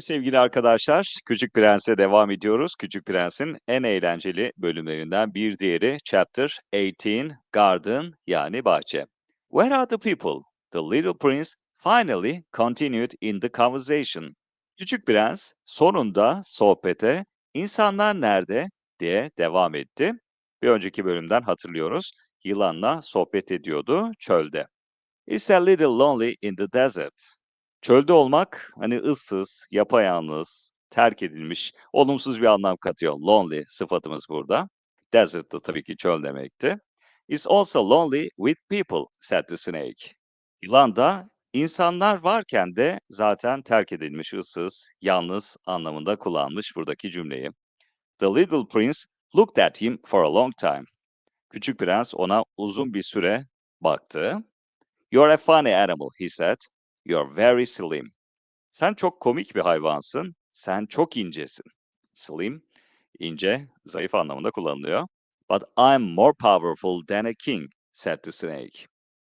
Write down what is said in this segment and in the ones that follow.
Sevgili arkadaşlar, Küçük Prens'e devam ediyoruz. Küçük Prens'in en eğlenceli bölümlerinden bir diğeri Chapter 18, Garden yani bahçe. Where are the people? The little prince finally continued in the conversation. Küçük Prens sonunda sohbete insanlar nerede diye devam etti. Bir önceki bölümden hatırlıyoruz. Yılanla sohbet ediyordu çölde. It's a little lonely in the desert. Çölde olmak hani ıssız, yapayalnız, terk edilmiş, olumsuz bir anlam katıyor. Lonely sıfatımız burada. Desert da tabii ki çöl demekti. It's also lonely with people, said the snake. Yılan da insanlar varken de zaten terk edilmiş, ıssız, yalnız anlamında kullanmış buradaki cümleyi. The little prince looked at him for a long time. Küçük prens ona uzun bir süre baktı. You're a funny animal, he said. You're very slim. Sen çok komik bir hayvansın. Sen çok incesin. Slim, ince, zayıf anlamında kullanılıyor. But I'm more powerful than a king, said the snake.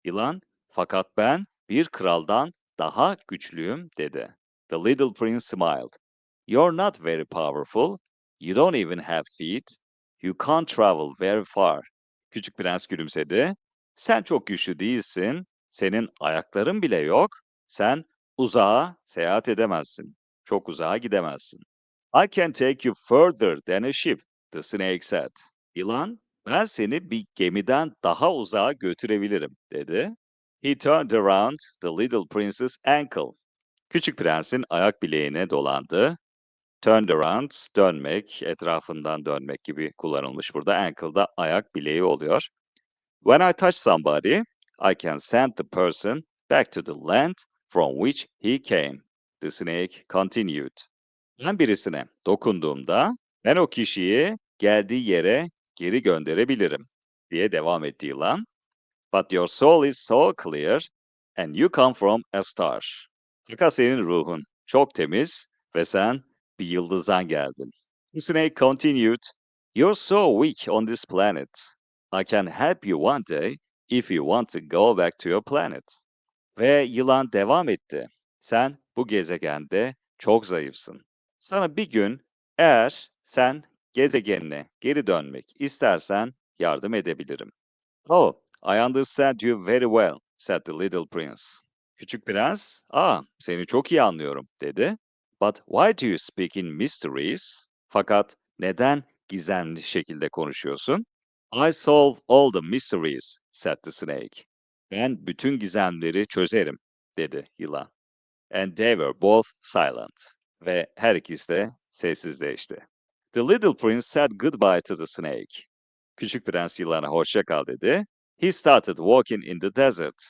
Yılan, fakat ben bir kraldan daha güçlüyüm dedi. The little prince smiled. You're not very powerful. You don't even have feet. You can't travel very far. Küçük prens gülümsedi. Sen çok güçlü değilsin. Senin ayakların bile yok. Sen uzağa seyahat edemezsin. Çok uzağa gidemezsin. I can take you further than a ship, the snake said. Yılan, ben seni bir gemiden daha uzağa götürebilirim, dedi. He turned around the little prince's ankle. Küçük prensin ayak bileğine dolandı. Turned around, dönmek, etrafından dönmek gibi kullanılmış burada. Ankle'da ayak bileği oluyor. When I touch somebody, I can send the person back to the land from which he came. The snake continued. Ben birisine dokunduğumda ben o kişiyi geldiği yere geri gönderebilirim diye devam etti yılan. But your soul is so clear and you come from a star. Fakat senin ruhun çok temiz ve sen bir yıldızdan geldin. The snake continued. You're so weak on this planet. I can help you one day if you want to go back to your planet. Ve yılan devam etti. Sen bu gezegende çok zayıfsın. Sana bir gün eğer sen gezegenine geri dönmek istersen yardım edebilirim. Oh, I understand you very well, said the little prince. Küçük prens, aa seni çok iyi anlıyorum, dedi. But why do you speak in mysteries? Fakat neden gizemli şekilde konuşuyorsun? I solve all the mysteries, said the snake. Ben bütün gizemleri çözerim, dedi yılan. And they were both silent. Ve her ikisi de sessizleşti. The little prince said goodbye to the snake. Küçük prens yılana hoşça kal dedi. He started walking in the desert.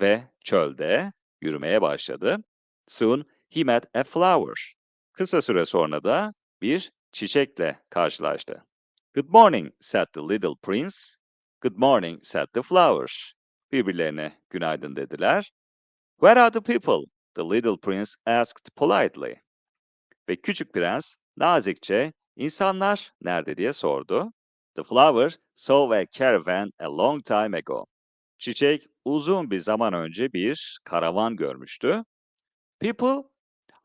Ve çölde yürümeye başladı. Soon he met a flower. Kısa süre sonra da bir çiçekle karşılaştı. Good morning, said the little prince. Good morning, said the flower. Birbirlerine günaydın dediler. Where are the people? The little prince asked politely. Ve küçük prens nazikçe insanlar nerede diye sordu. The flower saw a caravan a long time ago. Çiçek uzun bir zaman önce bir karavan görmüştü. People,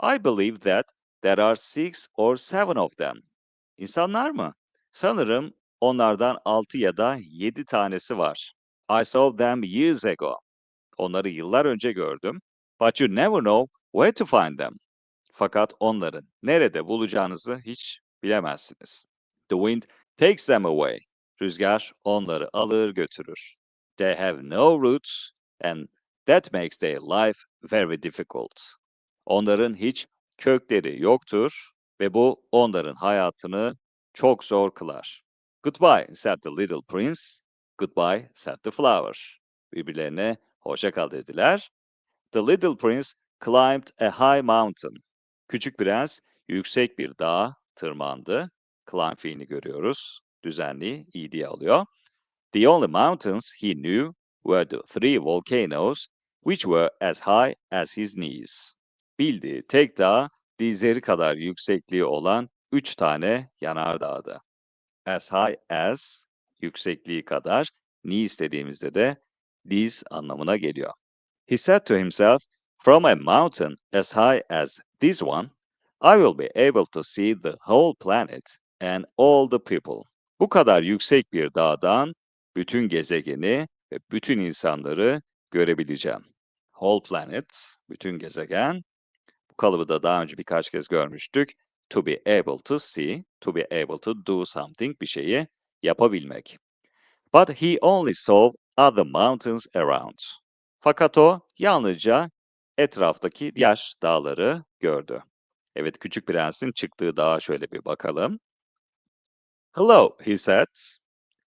I believe that there are six or seven of them. İnsanlar mı? Sanırım onlardan altı ya da yedi tanesi var. I saw them years ago. Onları yıllar önce gördüm. But you never know where to find them. Fakat onları nerede bulacağınızı hiç bilemezsiniz. The wind takes them away. Rüzgar onları alır götürür. They have no roots and that makes their life very difficult. Onların hiç kökleri yoktur ve bu onların hayatını çok zor kılar. Goodbye, said the little prince. Goodbye, said the flower. Birbirlerine hoşça kal dediler. The little prince climbed a high mountain. Küçük prens yüksek bir dağa tırmandı. Climb fiilini görüyoruz. Düzenli, iyi diye alıyor. The only mountains he knew were the three volcanoes which were as high as his knees. Bildiği tek dağ dizleri kadar yüksekliği olan üç tane yanardağdı. As high as, yüksekliği kadar, knees dediğimizde de diz anlamına geliyor. He said to himself, From a mountain as high as this one, I will be able to see the whole planet and all the people. Bu kadar yüksek bir dağdan bütün gezegeni ve bütün insanları görebileceğim. Whole planet, bütün gezegen. Bu kalıbı da daha önce birkaç kez görmüştük. To be able to see, to be able to do something, bir şeyi yapabilmek. But he only saw other mountains around. Fakat o yalnızca etraftaki diğer dağları gördü. Evet, Küçük Prens'in çıktığı dağa şöyle bir bakalım. Hello, he said.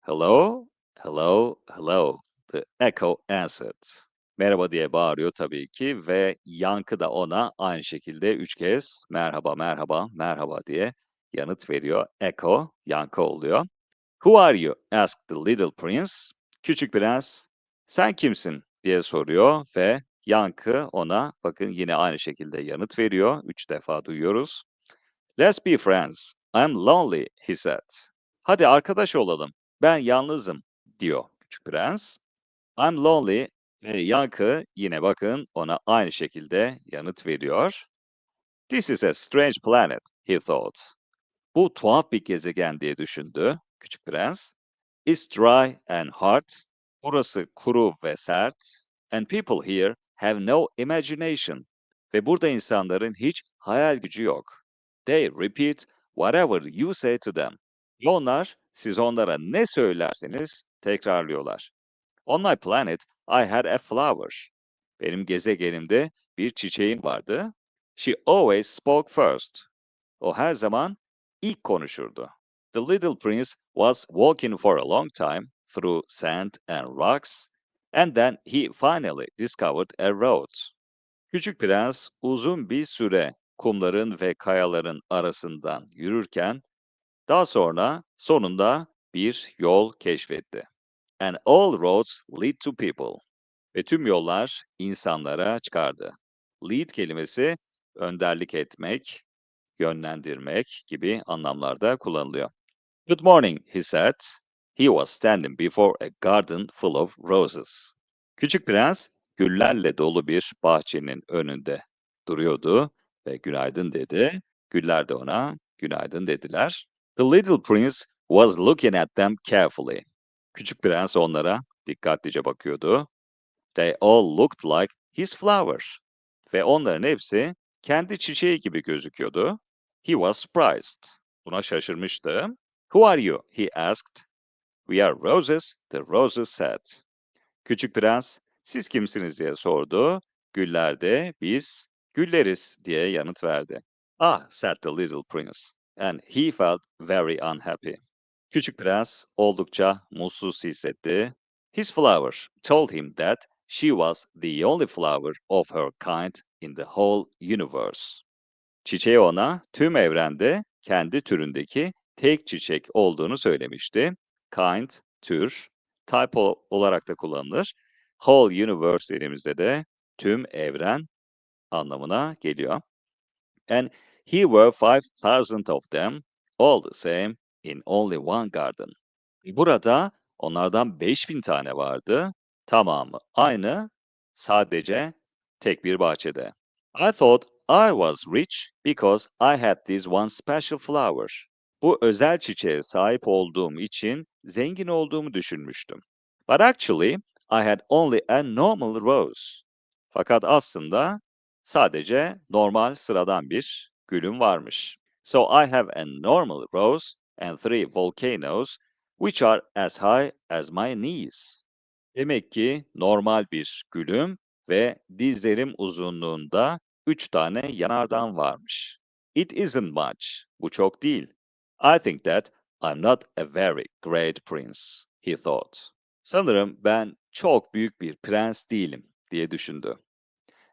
Hello, hello, hello. The echo answered. Merhaba diye bağırıyor tabii ki ve yankı da ona aynı şekilde üç kez merhaba, merhaba, merhaba diye yanıt veriyor. Echo, yankı oluyor. Who are you? asked the little prince. Küçük prens, sen kimsin diye soruyor ve yankı ona bakın yine aynı şekilde yanıt veriyor. Üç defa duyuyoruz. Let's be friends. I'm lonely, he said. Hadi arkadaş olalım. Ben yalnızım, diyor küçük prens. I'm lonely ve yankı yine bakın ona aynı şekilde yanıt veriyor. This is a strange planet, he thought. Bu tuhaf bir gezegen diye düşündü küçük prens. It's dry and hard. Burası kuru ve sert. And people here have no imagination. Ve burada insanların hiç hayal gücü yok. They repeat whatever you say to them. Ve onlar, siz onlara ne söylerseniz tekrarlıyorlar. On my planet, I had a flower. Benim gezegenimde bir çiçeğim vardı. She always spoke first. O her zaman ilk konuşurdu. The little prince was walking for a long time through sand and rocks, and then he finally discovered a road. Küçük prens uzun bir süre kumların ve kayaların arasından yürürken, daha sonra sonunda bir yol keşfetti. And all roads lead to people. Ve tüm yollar insanlara çıkardı. Lead kelimesi önderlik etmek, yönlendirmek gibi anlamlarda kullanılıyor. Good morning, he said. He was standing before a garden full of roses. Küçük prens, güllerle dolu bir bahçenin önünde duruyordu ve günaydın dedi. Güller de ona günaydın dediler. The little prince was looking at them carefully. Küçük prens onlara dikkatlice bakıyordu. They all looked like his flower. Ve onların hepsi kendi çiçeği gibi gözüküyordu. He was surprised. Buna şaşırmıştı. Who are you? he asked. We are roses, the roses said. Küçük prens, siz kimsiniz diye sordu. Güller de biz gülleriz diye yanıt verdi. Ah, said the little prince, and he felt very unhappy. Küçük prens oldukça mutsuz hissetti. His flower told him that she was the only flower of her kind in the whole universe. Çiçeği ona tüm evrende kendi türündeki tek çiçek olduğunu söylemişti. Kind, tür, type olarak da kullanılır. Whole universe dediğimizde de tüm evren anlamına geliyor. And here were 5000 of them, all the same, in only one garden. Burada onlardan 5000 tane vardı. Tamamı aynı, sadece tek bir bahçede. I thought I was rich because I had this one special flower. Bu özel çiçeğe sahip olduğum için zengin olduğumu düşünmüştüm. But actually, I had only a normal rose. Fakat aslında sadece normal sıradan bir gülüm varmış. So I have a normal rose and three volcanoes which are as high as my knees. Demek ki normal bir gülüm ve dizlerim uzunluğunda üç tane yanardağ varmış. It isn't much. Bu çok değil. I think that I'm not a very great prince, he thought. Sanırım ben çok büyük bir prens değilim, diye düşündü.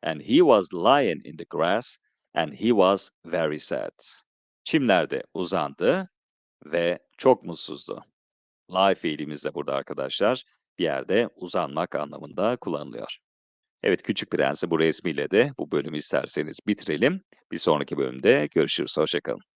And he was lying in the grass and he was very sad. Çimlerde uzandı ve çok mutsuzdu. Lie fiilimiz de burada arkadaşlar bir yerde uzanmak anlamında kullanılıyor. Evet Küçük Prens'i bu resmiyle de bu bölümü isterseniz bitirelim. Bir sonraki bölümde görüşürüz. Hoşçakalın.